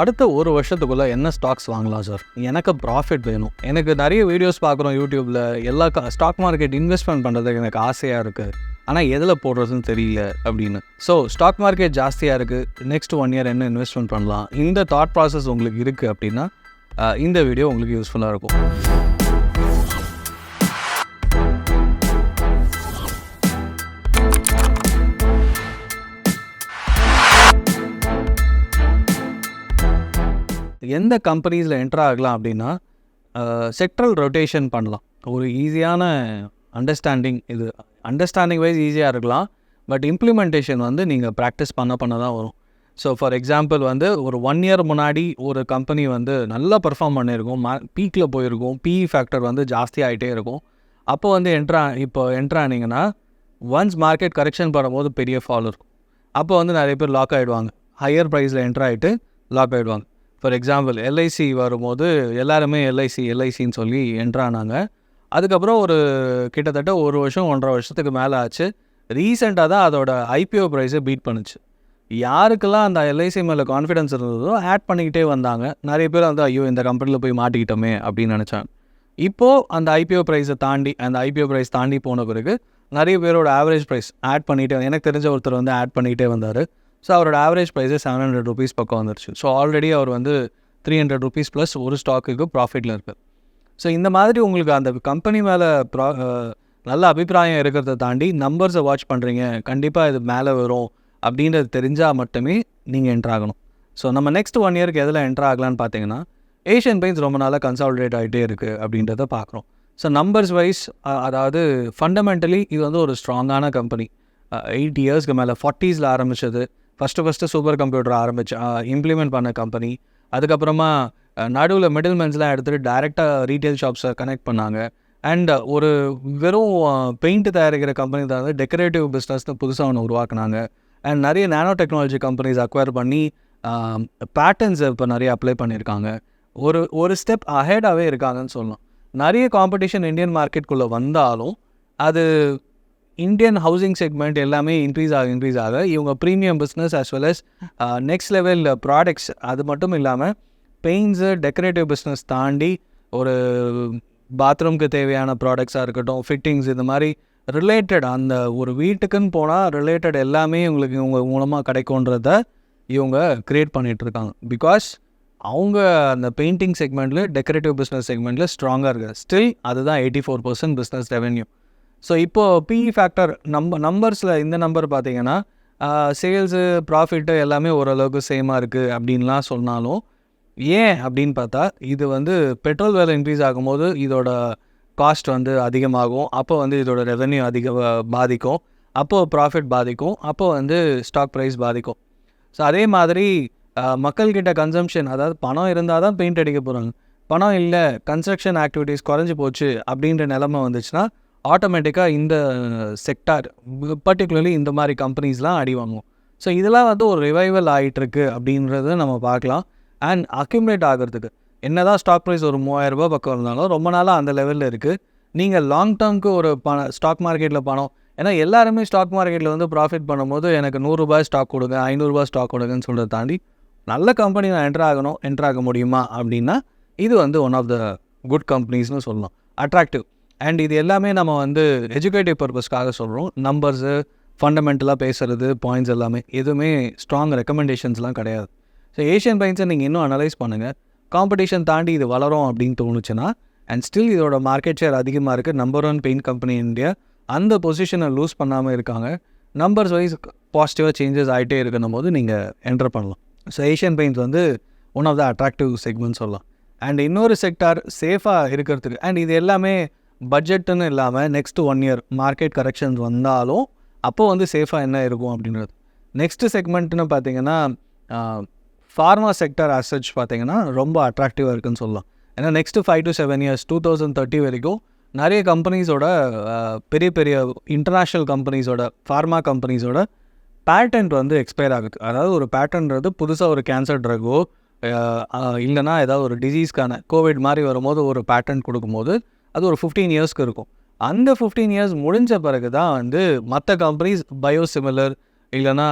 அடுத்த ஒரு வருஷத்துக்குள்ளே என்ன ஸ்டாக்ஸ் வாங்கலாம் சார் எனக்கு ப்ராஃபிட் வேணும். எனக்கு நிறைய வீடியோஸ் பார்க்குறோம் யூடியூப்பில் எல்லா ஸ்டாக் மார்க்கெட் இன்வெஸ்ட்மெண்ட் பண்ணுறதுக்கு எனக்கு ஆசையாக இருக்குது ஆனால் எதில் போடுறதுன்னு தெரியல அப்படின்னு. ஸோ ஸ்டாக் மார்க்கெட் ஜாஸ்தியாக இருக்குது நெக்ஸ்ட் ஒன் இயர் என்ன இன்வெஸ்ட்மெண்ட் பண்ணலாம்? இந்த தாட் ப்ராசஸ் உங்களுக்கு இருக்குது அப்படின்னா இந்த வீடியோ உங்களுக்கு யூஸ்ஃபுல்லாக இருக்கும். எந்த கம்பெனிஸில் என்ட்ரு ஆகலாம் அப்படின்னா செக்ட்ரல் ரொட்டேஷன் பண்ணலாம். ஒரு ஈஸியான அண்டர்ஸ்டாண்டிங் இது அண்டர்ஸ்டாண்டிங் வைஸ் ஈஸியாக இருக்கலாம். பட் இம்ப்ளிமெண்டேஷன் வந்து நீங்கள் ப்ராக்டிஸ் பண்ண பண்ண தான் வரும். ஸோ ஃபார் எக்ஸாம்பிள் வந்து ஒரு ஒன் இயர் முன்னாடி ஒரு கம்பெனி வந்து நல்லா பர்ஃபார்ம் பண்ணியிருக்கும். மா பீக்கில் போயிருக்கும். பிஇ ஃபேக்டர் வந்து ஜாஸ்தி ஆகிட்டே இருக்கும். அப்போ வந்து என்ட்ரா இப்போ என்ட்ரானிங்கன்னா ஒன்ஸ் மார்க்கெட் கரெக்ஷன் பண்ணும்போது பெரிய ஃபால் இருக்கும். அப்போ வந்து நிறைய பேர் லாக் ஆகிடுவாங்க ஹையர் ப்ரைஸில் என்ட்ரு ஆகிட்டு லாக் ஆகிடுவாங்க ஃபார் எக்ஸாம்பிள் எல்ஐசி வரும்போது எல்லாருமே எல்ஐசி எல்ஐசின்னு சொல்லி என்ட்ரானாங்க அதுக்கப்புறம் ஒரு கிட்டத்தட்ட ஒரு வருஷம் ஒன்றரை வருஷத்துக்கு மேலே ஆச்சு. ரீசெண்டாக தான் அதோட ஐபிஓ ப்ரைஸை பீட் பண்ணுச்சு. யாருக்கெல்லாம் அந்த எல்ஐசி மேலே கான்ஃபிடன்ஸ் இருந்ததோ ஆட் பண்ணிக்கிட்டே வந்தாங்க. நிறைய பேர் வந்து ஐயோ இந்த கம்பெனியில் போய் மாட்டிக்கிட்டோமே அப்படின்னு நினச்சாங்க. இப்போது அந்த ஐபிஓ ப்ரைஸை தாண்டி அந்த ஐபிஓ ப்ரைஸ் தாண்டி போன பிறகு நிறைய பேரோட ஆவரேஜ் ப்ரைஸ் ஆட் பண்ணிகிட்டே எனக்கு தெரிஞ்ச ஒருத்தர் வந்து ஆட் பண்ணிகிட்டே வந்தார். ஸோ அவரோட ஆவரேஜ் ப்ரைஸே செவன் ஹண்ட்ரட் ருபீஸ் பக்கம் வந்துருச்சு. ஸோ ஆல்ரெடி அவர் வந்து த்ரீ ஹண்ட்ரட் ருபீஸ் ப்ளஸ் ஒரு ஸ்டாக்குக்கு ப்ராஃபிட்டில் இருக்கார் ஸோ இந்த மாதிரி உங்களுக்கு அந்த கம்பெனி மேலே ப்ரா நல்ல அபிப்பிராயம் இருக்கிறத தாண்டி நம்பர்ஸை வாட்ச் பண்ணுறீங்க கண்டிப்பாக இது மேலே வரும் அப்படின்றது தெரிஞ்சால் மட்டுமே நீங்கள் என்ட்ரு ஆகணும். ஸோ நம்ம நெக்ஸ்ட் ஒன் இயருக்கு எதில் என்ட்ரு ஆகலான்னு பார்த்தீங்கன்னா ஏஷியன் பெயிண்ட்ஸ் ரொம்ப நாளாக கன்சால்டேட் ஆகிட்டே இருக்குது அப்படின்றத பார்க்குறோம் ஸோ நம்பர்ஸ் வைஸ் அதாவது ஃபண்டமெண்டலி இது வந்து ஒரு ஸ்ட்ராங்கான கம்பெனி எயிட் இயர்ஸ்க்கு மேலே ஃபார்ட்டீஸில் ஆரம்பிச்சது. ஃபஸ்ட்டு ஃபஸ்ட்டு சூப்பர் கம்ப்யூட்டர் ஆரம்பிச்சு இம்ப்ளிமெண்ட் பண்ண கம்பெனி அதுக்கப்புறமா நடுவில் மிடில் மேன்ஸ்லாம் எடுத்துகிட்டு டேரெக்டாக ரீட்டைல் ஷாப்ஸை கனெக்ட் பண்ணாங்க. அண்ட் ஒரு வெறும் பெயிண்ட் தயாரிக்கிற கம்பெனி தான் டெக்கரேட்டிவ் பிஸ்னஸ்னு புதுசாக ஒன்று உருவாக்குனாங்க. அண்ட் நிறைய நானோ டெக்னாலஜி கம்பெனிஸ் அக்வயர் பண்ணி பேட்டர்ன்ஸ் இப்போ நிறைய அப்ளை பண்ணியிருக்காங்க. ஒரு ஒரு ஸ்டெப் அஹெடாகவே இருக்காங்கன்னு சொல்லலாம். நிறைய காம்படிஷன் இந்தியன் மார்க்கெட்குள்ளே வந்தாலும் அது இந்தியன் ஹவுசிங் செக்மெண்ட் எல்லாமே இன்க்ரீஸ் ஆக இன்க்ரீஸ் ஆக இவங்க premium business as well as next level products அது மட்டும் இல்லாமல் பெயிண்ட்ஸு டெக்கரேட்டிவ் பிஸ்னஸ் தாண்டி ஒரு பாத்ரூம்க்கு தேவையான ப்ராடக்ட்ஸாக இருக்கட்டும் ஃபிட்டிங்ஸ் இந்த மாதிரி ரிலேட்டட் அந்த ஒரு வீட்டுக்குன்னு போனால் ரிலேட்டட் எல்லாமே உங்களுக்கு இவங்க மூலமாக கிடைக்குன்றத இவங்க க்ரியேட் பண்ணிகிட்டு இருக்காங்க. பிகாஸ் அவங்க அந்த பெயிண்டிங் செக்மெண்ட்டில் டெக்கரேட்டிவ் பிஸ்னஸ் செக்மெண்ட்டில் ஸ்ட்ராங்காக இருக்குது ஸ்டில் அதுதான் eighty four percent business revenue so இப்போது பிஇ ஃபேக்டர் நம்ப நம்பர்ஸில் இந்த நம்பர் பார்த்தீங்கன்னா சேல்ஸு ப்ராஃபிட்டு எல்லாமே ஓரளவுக்கு சேமாக இருக்குது அப்படின்லாம் சொன்னாலும் ஏன் அப்படின்னு பார்த்தா இது வந்து பெட்ரோல் விலை இன்க்ரீஸ் ஆகும்போது இதோட காஸ்ட் வந்து அதிகமாகும். அப்போ வந்து இதோட ரெவென்யூ அதிக பாதிக்கும். அப்போது ப்ராஃபிட் பாதிக்கும். அப்போ வந்து ஸ்டாக் ப்ரைஸ் பாதிக்கும். ஸோ அதே மாதிரி மக்கள்கிட்ட கன்சம்ஷன் அதாவது பணம் இருந்தால் தான் பெயிண்ட் அடிக்க போகிறாங்க பணம் இல்லை கன்ஸ்ட்ரக்ஷன் ஆக்டிவிட்டீஸ் குறைஞ்சி போச்சு அப்படின்ற நிலமை வந்துச்சுன்னா ஆட்டோமேட்டிக்காக இந்த செக்டார் பர்டிகுலர்லி இந்த மாதிரி கம்பெனிஸ்லாம் அடி வாங்கும் ஸோ இதெல்லாம் வந்து ஒரு ரிவைவல் ஆகிட்டுருக்கு அப்படின்றத நம்ம பார்க்கலாம். அண்ட் அக்யூமுலேட் ஆகிறதுக்கு என்னதான் ஸ்டாக் ப்ரைஸ் ஒரு மூவாயிரம் ரூபாய் பக்கம் இருந்தாலும் ரொம்ப நாளாக அந்த லெவலில் இருக்குது நீங்கள் லாங் டேர்ம்க்கு ஒரு பணம் ஸ்டாக் மார்க்கெட்டில் பணம் ஏன்னா எல்லாருமே ஸ்டாக் மார்க்கெட்டில் வந்து ப்ராஃபிட் பண்ணும்போது எனக்கு நூறுரூபா ஸ்டாக் கொடுங்க ஐநூறுரூபா ஸ்டாக் கொடுங்கன்னு சொல்கிறத தாண்டி நல்ல கம்பெனி நான் என்ட்ரு ஆகணும் என்ட்ரு ஆக முடியுமா அப்படின்னா இது வந்து ஒன் ஆஃப் த குட் கம்பெனிஸ்னு சொல்லலாம். அட்ராக்டிவ் அண்ட் இது எல்லாமே நம்ம வந்து எஜுகேட்டிவ் பர்பஸ்க்காக சொல்கிறோம் நம்பர்ஸு ஃபண்டமெண்டலாக பேசுகிறது பாயிண்ட்ஸ் எல்லாமே. எதுவுமே ஸ்ட்ராங் ரெக்கமெண்டேஷன்ஸ்லாம் கிடையாது. ஸோ ஏஷியன் பெயிண்ட்ஸை நீங்கள் இன்னும் அனலைஸ் பண்ணுங்கள் காம்படிஷன் தாண்டி இது வளரும் அப்படின்னு தோணுச்சுன்னா அண்ட் ஸ்டில் இதோட மார்க்கெட் ஷேர் அதிகமாக இருக்குது number one paint company India அந்த பொசிஷனை லூஸ் பண்ணாமல் இருக்காங்க. நம்பர்ஸ் வைஸ் பாசிட்டிவாக சேஞ்சஸ் ஆகிட்டே இருக்கணும் போது நீங்கள் என்டர் பண்ணலாம். ஸோ ஏஷியன் பெயிண்ட்ஸ் வந்து one of the attractive segment சொல்லலாம். அண்ட் இன்னொரு செக்டார் சேஃபாக இருக்கிறதுக்கு அண்ட் இது எல்லாமே பட்ஜெட்டுன்னு இல்லாமல் next one year market corrections வந்தாலும் அப்போ வந்து சேஃபாக என்ன இருக்கும் அப்படின்றது. நெக்ஸ்ட்டு செக்மெண்ட்னு பார்த்தீங்கன்னா ஃபார்மா செக்டர் அசட்ஸ் பார்த்தீங்கன்னா ரொம்ப அட்ராக்டிவாக இருக்குன்னு சொல்லலாம். ஏன்னா next five to seven years two thousand thirty வரைக்கும் நிறைய கம்பெனிஸோட பெரிய பெரிய இன்டர்நேஷ்னல் கம்பெனிஸோட ஃபார்மா கம்பெனிஸோட பேட்டன்ட் வந்து எக்ஸ்பயர் ஆகுது. அதாவது ஒரு பேட்டன்றது புதுசாக ஒரு கேன்சர் ட்ரக்கோ இல்லைனா ஏதாவது ஒரு டிசீஸ்க்கான கோவிட் மாதிரி வரும்போது ஒரு பேட்டன்ட் கொடுக்கும்போது அது ஒரு ஃபிஃப்டீன் இயர்ஸ்க்கு இருக்கும். அந்த ஃபிஃப்டீன் இயர்ஸ் முடிஞ்ச பிறகு தான் வந்து மற்ற கம்பெனிஸ் பயோசிமிலர் இல்லைனா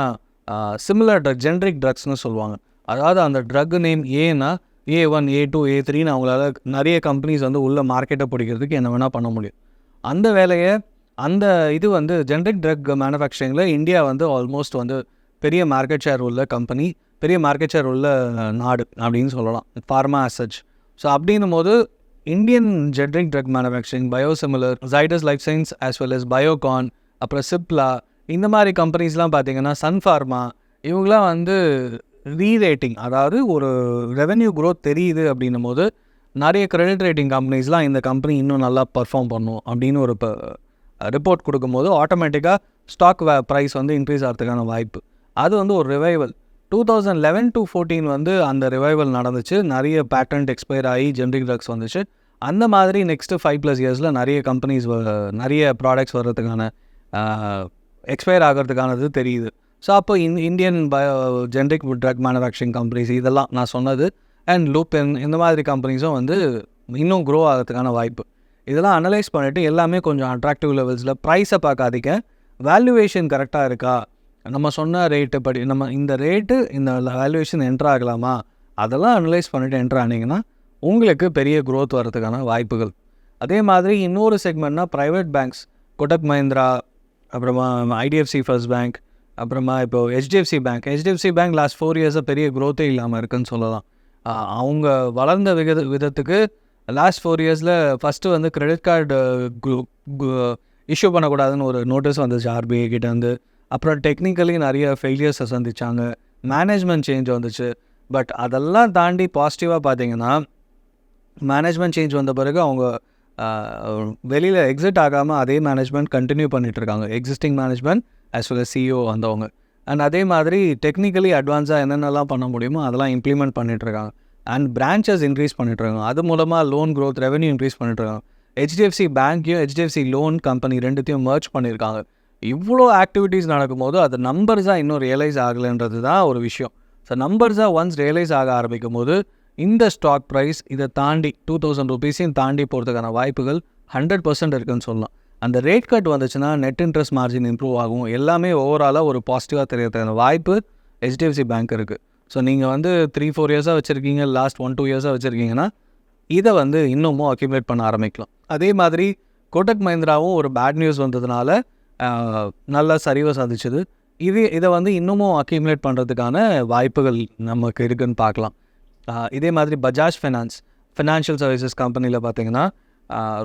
சிமிலர் ட்ரக் ஜென்ரிக் ட்ரக்ஸ்னு சொல்லுவாங்க. அதாவது அந்த ட்ரக் நேம் ஏன்னா ஏ ஒன் ஏ டூ ஏ த்ரீன்னு அவங்களால நிறைய கம்பெனிஸ் வந்து உள்ள மார்க்கெட்டை பிடிக்கிறதுக்கு என்ன வேணால் பண்ண முடியும். அந்த வேலையை அந்த இது வந்து ஜென்ரிக் ட்ரக் மேனுஃபேக்சரிங்கில் இந்தியா வந்து ஆல்மோஸ்ட் வந்து பெரிய மார்க்கெட் ஷேர் உள்ள கம்பெனி பெரிய மார்க்கெட் ஷேர் உள்ள நாடு அப்படின்னு சொல்லலாம். ஃபார்மா அசச் ஸோ அப்படின்னும் போது Indian generic drug manufacturing biosimilar Zydus life science as well as Biocon அப்புறம் சிப்லா இந்த மாதிரி கம்பெனிஸ்லாம் பார்த்தீங்கன்னா சன் ஃபார்மா இவங்களாம் வந்து ரீரேட்டிங் அதாவது ஒரு ரெவென்யூ க்ரோத் தெரியுது அப்படின்னும் போது நிறைய கிரெடிட் ரேட்டிங் கம்பெனிஸ்லாம் இந்த கம்பெனி இன்னும் நல்லா பர்ஃபார்ம் பண்ணும் அப்படின்னு ஒரு ரிப்போர்ட் கொடுக்கும்போது ஆட்டோமேட்டிக்காக ஸ்டாக் ப்ரைஸ் வந்து இன்க்ரீஸ் ஆகிறதுக்கான வாய்ப்பு. அது வந்து ஒரு revival two thousand eleven to fourteen வந்து அந்த ரிவைவல் நடந்துச்சு. நிறைய பேட்டன்ட் எக்ஸ்பயர் ஆகி ஜென்ரிக் ட்ரக்ஸ் வந்துச்சு. அந்த மாதிரி நெக்ஸ்ட்டு ஃபைவ் ப்ளஸ் இயர்ஸில் நிறைய கம்பெனிஸ் நிறைய ப்ராடக்ட்ஸ் வர்றதுக்கான எக்ஸ்பயர் ஆகிறதுக்கானது தெரியுது. ஸோ அப்போ இந் Indian bio generic drug manufacturing companies இதெல்லாம் நான் சொன்னது. அண்ட் லூப்பென் இந்த மாதிரி கம்பெனிஸும் வந்து இன்னும் க்ரோ ஆகிறதுக்கான வாய்ப்பு. இதெல்லாம் அனலைஸ் பண்ணிவிட்டு எல்லாமே கொஞ்சம் அட்ராக்டிவ் லெவல்ஸில் ப்ரைஸை பார்க்காதீங்க. வேல்யூவேஷன் கரெக்டாக இருக்கா? நம்ம சொன்ன ரேட்டு படி நம்ம இந்த ரேட்டு இந்த வேல்யூவேஷன் என்ட்ரு ஆகலாமா? அதெல்லாம் அனலைஸ் பண்ணிவிட்டு என்ட்ரு ஆனீங்கன்னா உங்களுக்கு பெரிய க்ரோத் வரதுக்கான வாய்ப்புகள். அதே மாதிரி இன்னொரு செக்மெண்ட்னா ப்ரைவேட் பேங்க்ஸ் கொட்டக் மஹிந்திரா அப்புறமா ஐடிஎஃப்சி ஃபர்ஸ்ட் பேங்க் அப்புறமா இப்போ HDFC bank HDFC bank last four இயர்ஸாக பெரிய க்ரோத்தே இல்லாமல் இருக்குன்னு சொல்லலாம். அவங்க வளர்ந்த வித விதத்துக்கு லாஸ்ட் ஃபோர் இயர்ஸில் ஃபஸ்ட்டு வந்து கிரெடிட் கார்டு இஷ்யூ பண்ணக்கூடாதுன்னு ஒரு நோட்டீஸ் வந்துச்சு ஆர்பிஐ கிட்டேருந்து அப்புறம் டெக்னிக்கலி நிறைய ஃபெயிலியர்ஸை சந்திச்சாங்க. மேனேஜ்மெண்ட் சேஞ்ச் வந்துச்சு. பட் அதெல்லாம் தாண்டி பாசிட்டிவாக பார்த்தீங்கன்னா மேனேஜ்மெண்ட் சேஞ்ச் வந்த பிறகு அவங்க வெளியில் எக்ஸிட் ஆகாமல் அதே மேனேஜ்மெண்ட் கண்டினியூ பண்ணிகிட்ருக்காங்க இருக்காங்க. Existing management as well CEO வந்தவங்க. அண்ட் அதே மாதிரி டெக்னிக்கலி அட்வான்ஸாக என்னென்னலாம் பண்ண முடியுமோ அதெல்லாம் இம்ப்ளிமெண்ட் பண்ணிகிட்ருக்காங்க இருக்காங்க. அண்ட் பிரான்ச்சஸ் இன்க்ரீஸ் பண்ணிட்டு இருக்காங்க. அது மூலமாக லோன் க்ரோத் ரெவன்யூ இன்க்ரீஸ் பண்ணிட்டு ஹெச்டிஎஃப்சி பேங்க்கையும் ஹெச்டிஎஃப்சி லோன் கம்பெனி ரெண்டுத்தையும் மர்ச் பண்ணியிருக்காங்க. இவ்வளோ ஆக்டிவிட்டீஸ் நடக்கும்போது அது நம்பர்ஸாக இன்னும் ரியலைஸ் ஆகலைன்றது தான் ஒரு விஷயம். ஸோ நம்பர்ஸாக ஒன்ஸ் ரியலைஸ் ஆக ஆரம்பிக்கும் போது இந்த ஸ்டாக் ப்ரைஸ் இதை தாண்டி டூ தௌசண்ட் ருபீஸையும் தாண்டி போகிறதுக்கான வாய்ப்புகள் ஹண்ட்ரட் பர்சன்ட் இருக்குன்னு சொல்லலாம். அந்த ரேட் கட் வந்துச்சுன்னா நெட் இன்ட்ரெஸ்ட் மார்ஜின் இம்ப்ரூவ் ஆகும். எல்லாமே ஓவராலாக ஒரு பாசிட்டிவாக தெரியறதுக்கான வாய்ப்பு ஹெச்டிஎஃப்சி பேங்க் இருக்குது ஸோ நீங்கள் வந்து த்ரீ ஃபோர் இயர்ஸாக வச்சுருக்கீங்க லாஸ்ட் ஒன் டூ இயர்ஸாக வச்சுருக்கீங்கன்னா இதை வந்து இன்னமும் அக்யூமுலேட் பண்ண ஆரம்பிக்கலாம். அதே மாதிரி கோட்டக் மஹிந்திராவும் ஒரு பேட் நியூஸ் வந்ததுனால நல்லா சரிவை சாதிச்சது. இது இதை வந்து இன்னமும் அக்யூமுலேட் பண்ணுறதுக்கான வாய்ப்புகள் நமக்கு இருக்குன்னு பார்க்கலாம். இதே மாதிரி பஜாஜ் ஃபினான்ஸ் ஃபினான்ஷியல் சர்வீசஸ் கம்பெனியில் பார்த்தீங்கன்னா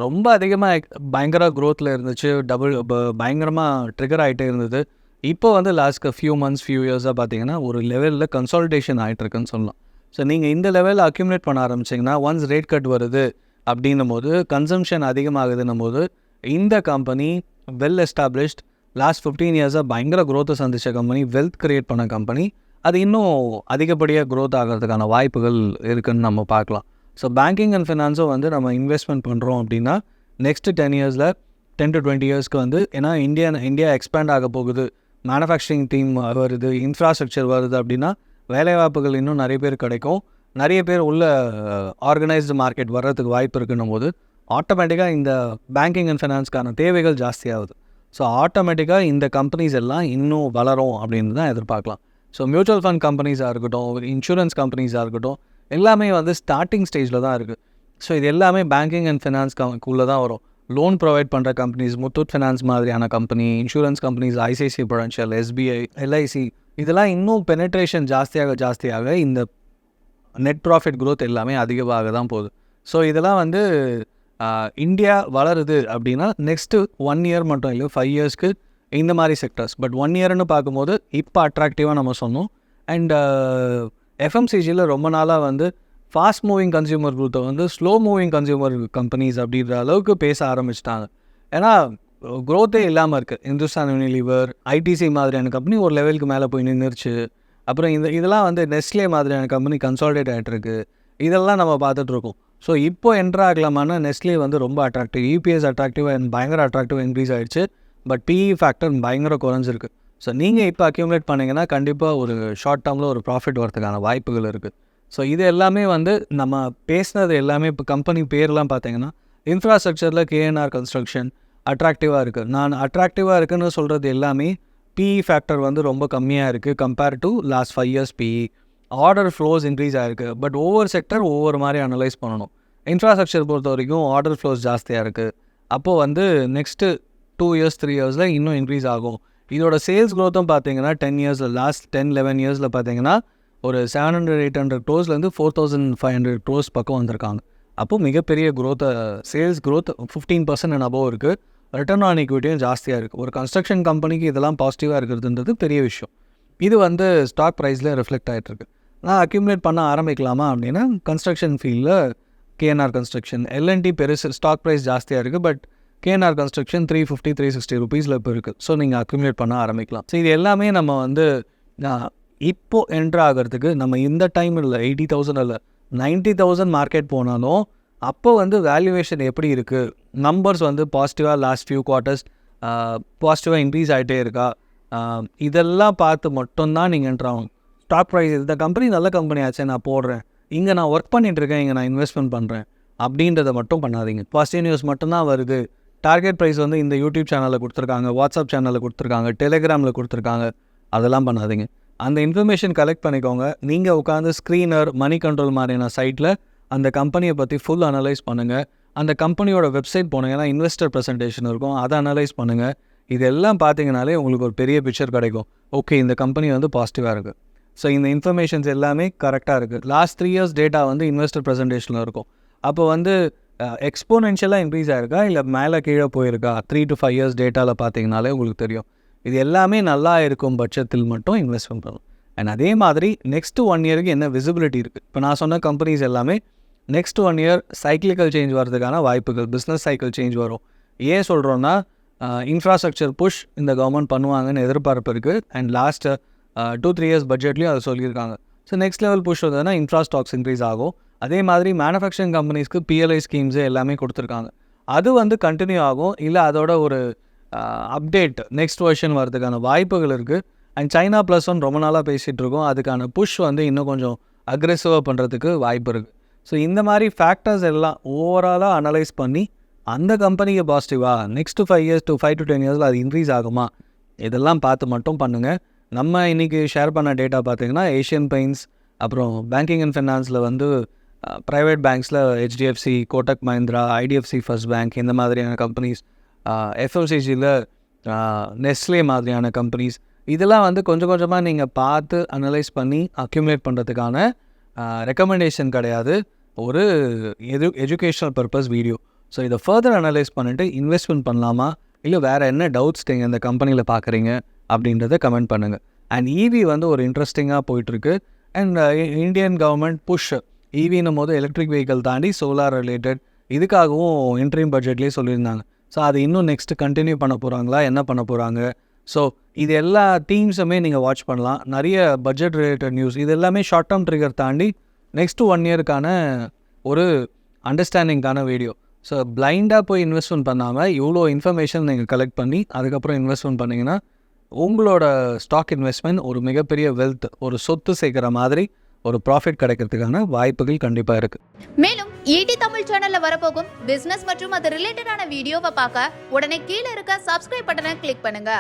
ரொம்ப அதிகமாக பயங்கர க்ரோத்தில் இருந்துச்சு. டபுள் பயங்கரமாக ட்ரிகர் ஆகிட்டே இருந்தது. இப்போ வந்து லாஸ்ட் ஃபியூ மந்த்ஸ் ஃபியூ இயர்ஸாக பார்த்தீங்கன்னா ஒரு லெவலில் கன்சால்டேஷன் ஆகிட்டுருக்குன்னு சொல்லலாம். ஸோ நீங்கள் இந்த லெவலில் அக்யூமுலேட் பண்ண ஆரம்பிச்சிங்கன்னா ஒன்ஸ் ரேட் கட் வருது அப்படின்னும் போது கன்சம்ஷன் அதிகமாகுதுன்னும் போது இந்த company well established last fifteen இயர்ஸாக பயங்கர க்ரோத்தை சந்தித்த கம்பெனி வெல்த் க்ரியேட் பண்ண கம்பெனி அது இன்னும் அதிகப்படியாக க்ரோத் ஆகிறதுக்கான வாய்ப்புகள் இருக்குதுன்னு நம்ம பார்க்கலாம். ஸோ பேங்கிங் அண்ட் ஃபினான்ஸும் வந்து நம்ம இன்வெஸ்ட்மெண்ட் பண்ணுறோம் அப்படின்னா நெக்ஸ்ட் டென் இயர்ஸில் டென் டு டுவெண்ட்டி இயர்ஸ்க்கு வந்து ஏன்னா இந்தியா இந்தியா எக்ஸ்பேண்ட் ஆக போகுது. மேனுஃபேக்சரிங் டீம் வருது இன்ஃப்ராஸ்ட்ரக்சர் வருது அப்படின்னா வேலைவாய்ப்புகள் இன்னும் நிறைய பேர் கிடைக்கும். நிறைய பேர் உள்ள ஆர்கனைஸ்டு மார்க்கெட் வர்றதுக்கு வாய்ப்பு இருக்குன்னும் போது ஆட்டோமேட்டிக்காக இந்த பேங்கிங் அண்ட் ஃபினான்ஸ்க்கான தேவைகள் ஜாஸ்தியாகுது. ஸோ ஆட்டோமேட்டிக்காக இந்த கம்பெனிஸ் எல்லாம் இன்னும் வளரும் அப்படின்னு தான் எதிர்பார்க்கலாம். ஸோ மியூச்சுவல் ஃபண்ட் கம்பெனிஸாக இருக்கட்டும் இன்சூரன்ஸ் கம்பெனிஸாக இருக்கட்டும் எல்லாமே வந்து ஸ்டார்டிங் ஸ்டேஜில் தான் இருக்குது ஸோ இது எல்லாமே பேங்கிங் அண்ட் ஃபினான்ஸ் உள்ளே தான் வரும். லோன் ப்ரொவைட் பண்ணுற கம்பெனிஸ் முத்தூட் ஃபினான்ஸ் மாதிரியான company insurance companies ICICI Prudential SBI LIC இதெல்லாம் இன்னும் பெனட்ரேஷன் ஜாஸ்தியாக ஜாஸ்தியாக இந்த நெட் ப்ராஃபிட் க்ரோத் எல்லாமே அதிகமாக தான் போகுது. ஸோ இதெல்லாம் வந்து இந்தியா வளருது அப்படின்னா நெக்ஸ்ட்டு ஒன் இயர் மட்டும் இல்லை ஃபைவ் இயர்ஸ்க்கு இந்த மாதிரி செக்டர்ஸ் பட் ஒன் இயர்னு பார்க்கும்போது இப்போ அட்ராக்டிவாக நம்ம சொன்னோம். அண்ட் எஃப்எம்சிஜியில் ரொம்ப நாளாக வந்து ஃபாஸ்ட் மூவிங் கன்சியூமர் குரூத்தை வந்து ஸ்லோ மூவிங் கன்சியூமர் கம்பெனிஸ் அப்படின்ற அளவுக்கு பேச ஆரம்பிச்சிட்டாங்க. ஏன்னா க்ரோத்தே இல்லாமல் இருக்குது இந்துஸ்தான் யூனிலிவர் ஐடிசி மாதிரியான கம்பெனி ஒரு லெவலுக்கு மேலே போய் நின்றுச்சு அப்புறம் இந்த இதெல்லாம் வந்து நெஸ்லே மாதிரியான கம்பெனி கன்சால்டேட் ஆகிட்டுருக்கு இதெல்லாம் நம்ம பார்த்துட்ருக்கோம் ஸோ இப்போ என்ட்ரு ஆகலாமான நெஸ்லே வந்து ரொம்ப அட்ராக்டிவ் யூபிஎஸ் அட்ராக்டிவ் அண்ட் பயங்கர அட்ராக்டிவ் இன்க்ரீஸ் ஆயிடுச்சு. பட் பிஇ ஃபேக்டர் பயங்கர குறைஞ்சிருக்கு. ஸோ நீங்கள் இப்போ அக்யூமுலேட் பண்ணிங்கன்னா கண்டிப்பாக ஒரு ஷார்ட் டேர்மில் ஒரு ப்ராஃபிட் வரதுக்கான வாய்ப்புகள் இருக்குது ஸோ இது எல்லாமே வந்து நம்ம பேசினது எல்லாமே இப்போ கம்பெனி பேர்லாம் பார்த்தீங்கன்னா இன்ஃப்ராஸ்ட்ரக்சரில் கேஎன்ஆர் கன்ஸ்ட்ரக்ஷன் அட்ராக்டிவாக இருக்குது நான் அட்ராக்டிவாக இருக்குன்னு சொல்கிறது எல்லாமே பிஇ ஃபேக்டர் வந்து ரொம்ப கம்மியாக இருக்குது compare to last five years PE order flows increase ஆகிருக்கு பட் ஒவ்வொரு செக்டர் ஒவ்வொரு மாதிரி அனலைஸ் பண்ணணும். இன்ஃப்ராஸ்ட்ரக்சர் பொறுத்த வரைக்கும் ஆர்டர் ஃப்ளோஸ் ஜாஸ்தியாக இருக்குது அப்போது வந்து நெக்ஸ்ட்டு டூ இயர்ஸ் த்ரீ இயர்ஸில் இன்னும் இன்க்ரீஸ் ஆகும். இதோட சேல்ஸ் க்ரோத்தும் பார்த்தீங்கன்னா டென் இயர்ஸில் லாஸ்ட் டென் லெவன் இயர்ஸில் பார்த்தீங்கன்னா ஒரு seven hundred eight hundred க்ரோஸ்லேருந்து four thousand five hundred crores பக்கம் வந்திருக்காங்க. அப்போது மிகப்பெரிய க்ரோத்தை sales growth fifteen percent and above இருக்குது ரிட்டர்ன் ஆன் ஈக்விட்டியும் ஜாஸ்தியாக இருக்குது ஒரு கன்ஸ்ட்ரக்ஷன் கம்பெனிக்கு இதெல்லாம் பாசிட்டிவாக இருக்கிறதுன்றது பெரிய விஷயம். இது வந்து ஸ்டாக் ப்ரைஸில் ரிஃப்ளெக்ட் ஆகிட்டுருக்கு நான் அக்யூமுலேட் பண்ண ஆரம்பிக்கலாமா அப்படின்னா கன்ஸ்ட்ரக்ஷன் ஃபீல்டில் KNR construction L and T பெருசு ஸ்டாக் ப்ரைஸ் ஜாஸ்தியாக இருக்குது but KNR construction three fifty three sixty ருபீஸில் இப்போ இருக்குது ஸோ நீங்கள் அக்யூமுலேட் பண்ண ஆரம்பிக்கலாம். ஸோ இது எல்லாமே நம்ம வந்து நான் என்ட்ரு ஆகிறதுக்கு நம்ம இந்த டைம் இல்லை எயிட்டி தௌசண்ட் இல்லை நைன்ட்டி தௌசண்ட் மார்க்கெட் போனாலும் அப்போ வந்து வேல்யூவேஷன் எப்படி இருக்குது நம்பர்ஸ் வந்து பாசிட்டிவாக லாஸ்ட் ஃபியூ குவார்ட்டர்ஸ் பாசிட்டிவாக இன்க்ரீஸ் ஆகிட்டே இருக்கா? இதெல்லாம் பார்த்து மட்டும்தான் நீங்கள் என்ட்ரு ஸ்டாக் ப்ரைஸ் இந்த கம்பெனி நல்ல கம்பெனி ஆச்சு நான் போடுறேன். இங்கே நான் ஒர்க் பண்ணிகிட்ருக்கேன் இருக்கேன் இங்கே நான் இன்வெஸ்ட்மெண்ட் பண்ணுறேன் அப்படின்றத மட்டும் பண்ணாதீங்க. பாசிட்டிவ் நியூஸ் மட்டும்தான் வருது. டார்கெட் ப்ரைஸ் வந்து இந்த யூடியூப் சேனலில் கொடுத்துருக்காங்க வாட்ஸ்அப் சேனலில் கொடுத்துருக்காங்க டெலிகிராமில் கொடுத்துருக்காங்க. அதெல்லாம் பண்ணாதீங்க. அந்த இன்ஃபர்மேஷன் கலெக்ட் பண்ணிக்கோங்க. நீங்கள் உட்காந்து ஸ்க்ரீனர் மணி கண்ட்ரோல் மாதிரியான சைட்டில் அந்த கம்பெனியை பற்றி ஃபுல் அனலைஸ் பண்ணுங்கள் அந்த கம்பெனியோட வெப்சைட் போனீங்கன்னா இன்வெஸ்டர் ப்ரெசன்டேஷன் இருக்கும். அதை அனலைஸ் பண்ணுங்கள் இதெல்லாம் பார்த்தீங்கனாலே உங்களுக்கு ஒரு பெரிய பிக்சர் கிடைக்கும். ஓகே இந்த கம்பெனி வந்து பாசிட்டிவாக இருக்குது ஸோ இந்த இன்ஃபர்மேஷன்ஸ் எல்லாமே கரெக்டாக இருக்குது லாஸ்ட் த்ரீ இயர்ஸ் டேட்டா வந்து இன்வெஸ்டர் ப்ரெசன்டேஷனில் இருக்கும். அப்போ வந்து எக்ஸ்போனென்ஷியலாக இன்க்ரீஸ் ஆகிருக்கா இல்லை மேலே கீழே போயிருக்கா? த்ரீ டு ஃபைவ் இயர்ஸ் டேட்டாவில் பார்த்தீங்கனாலே உங்களுக்கு தெரியும். இது எல்லாமே நல்லா இருக்கும் பட்சத்தில் மட்டும் இன்வெஸ்ட்மெண்ட் பண்ணணும் அண்ட் அதே மாதிரி நெக்ஸ்ட் ஒன் இயருக்கு என்ன விசிபிலிட்டி இருக்குது இப்போ நான் சொன்ன கம்பெனிஸ் எல்லாமே next one year cyclical change வரதுக்கான வாய்ப்புகள் பிஸ்னஸ் சைக்கிள் சேஞ்ச் வரும். ஏன் சொல்கிறோன்னா இன்ஃப்ராஸ்ட்ரக்சர் புஷ் இந்த கவர்மெண்ட் பண்ணுவாங்கன்னு எதிர்பார்ப்பு இருக்குது and last two three years பட்ஜெட்லேயும் அதை சொல்லியிருக்காங்க. ஸோ நெக்ஸ்ட் லெவல் புஷ் வந்ததுன்னா இன்ஃப்ரா ஸ்டாக்ஸ் இன்க்ரீஸ் ஆகும். அதே மாதிரி மேனுஃபேக்சரிங் கம்பெனிஸ்க்கு பிஎல்ஐ ஸ்கீம்ஸு எல்லாமே கொடுத்துருக்காங்க. அது வந்து கண்டினியூ ஆகும். இல்லை அதோட ஒரு அப்டேட் நெக்ஸ்ட் வெர்ஷன் வரதுக்கான வாய்ப்புகள் இருக்குது அண்ட் சைனா ப்ளஸ் ஒன் ரொம்ப நாளாக பேசிகிட்டு இருக்கோம். அதுக்கான புஷ் வந்து இன்னும் கொஞ்சம் அக்ரெசிவாக பண்ணுறதுக்கு வாய்ப்பு இருக்குது ஸோ இந்த மாதிரி ஃபேக்டர்ஸ் எல்லாம் ஓவராலாக அனலைஸ் பண்ணி அந்த கம்பெனிக்கு பாசிட்டிவாக next five years to five to ten இயர்ஸில் அது இன்க்ரீஸ் ஆகுமா? இதெல்லாம் பார்த்து மட்டும் பண்ணுங்கள் நம்ம இன்றைக்கி ஷேர் பண்ண டேட்டா பார்த்திங்கன்னா ஏஷியன் பெயிண்ட்ஸ் அப்புறம் பேங்கிங் அண்ட் ஃபைனான்ஸில் வந்து private பேங்க்ஸில் HDFC Kotak Mahindra IDFC first bank இந்த மாதிரியான கம்பெனிஸ் எஃப்எம்சிஜியில் நெஸ்லே மாதிரியான கம்பெனிஸ் இதெல்லாம் வந்து கொஞ்சம் கொஞ்சமாக நீங்கள் பார்த்து அனலைஸ் பண்ணி அக்யூமுலேட் பண்ணுறதுக்கான ரெக்கமெண்டேஷன் கிடையாது. ஒரு எது எஜுகேஷ்னல் பர்பஸ் வீடியோ ஸோ இதை ஃபர்தர் அனலைஸ் பண்ணிவிட்டு இன்வெஸ்ட்மெண்ட் பண்ணலாமா? இல்லை வேறு என்ன டவுட்ஸ் நீங்கள் இந்த கம்பெனியில் பார்க்குறீங்க? அப்படின்றத கமெண்ட் பண்ணுங்கள் அண்ட் ஈவி வந்து ஒரு இன்ட்ரெஸ்டிங்காக போயிட்டுருக்கு. அண்ட் இந்தியன் கவர்மெண்ட் புஷ் ஈவின்னும் போது எலக்ட்ரிக் வெஹிக்கல் தாண்டி சோலார் ரிலேட்டட் இதுக்காகவும் இன்ட்ரீம் பட்ஜெட்லேயே சொல்லியிருந்தாங்க. ஸோ அது இன்னும் நெக்ஸ்ட் கண்டினியூ பண்ண போகிறாங்களா என்ன பண்ண போகிறாங்க ஸோ இது எல்லா டீம்ஸுமே நீங்கள் வாட்ச் பண்ணலாம். நிறைய பட்ஜெட் ரிலேட்டட் நியூஸ் இது எல்லாமே ஷார்ட் டேர்ம் ட்ரிகர் தாண்டி நெக்ஸ்ட் ஒன் இயருக்கான ஒரு அண்டர்ஸ்டாண்டிங்கான வீடியோ ஸோ பிளைண்டாக போய் இன்வெஸ்ட்மெண்ட் பண்ணாமல் இவ்வளோ இன்ஃபர்மேஷன் நீங்கள் கலெக்ட் பண்ணி அதுக்கப்புறம் இன்வெஸ்ட்மெண்ட் பண்ணிங்கன்னா உங்களோட ஸ்டாக் இன்வெஸ்ட்மெண்ட் ஒரு மிகப்பெரிய வெல்த் ஒரு சொத்து சேர்க்குற மாதிரி ஒரு ப்ராஃபிட் கிடைக்கிறதுக்கான வாய்ப்புகள் கண்டிப்பாக இருக்குது மேலும் ஈடி தமிழ் சேனல்ல வரப்போகும் பிசினஸ் மற்றும் அது ரிலேட்டடான வீடியோவை பார்க்க உடனே கீழே இருக்க சப்ஸ்கிரைப் பட்டனை கிளிக் பண்ணுங்க.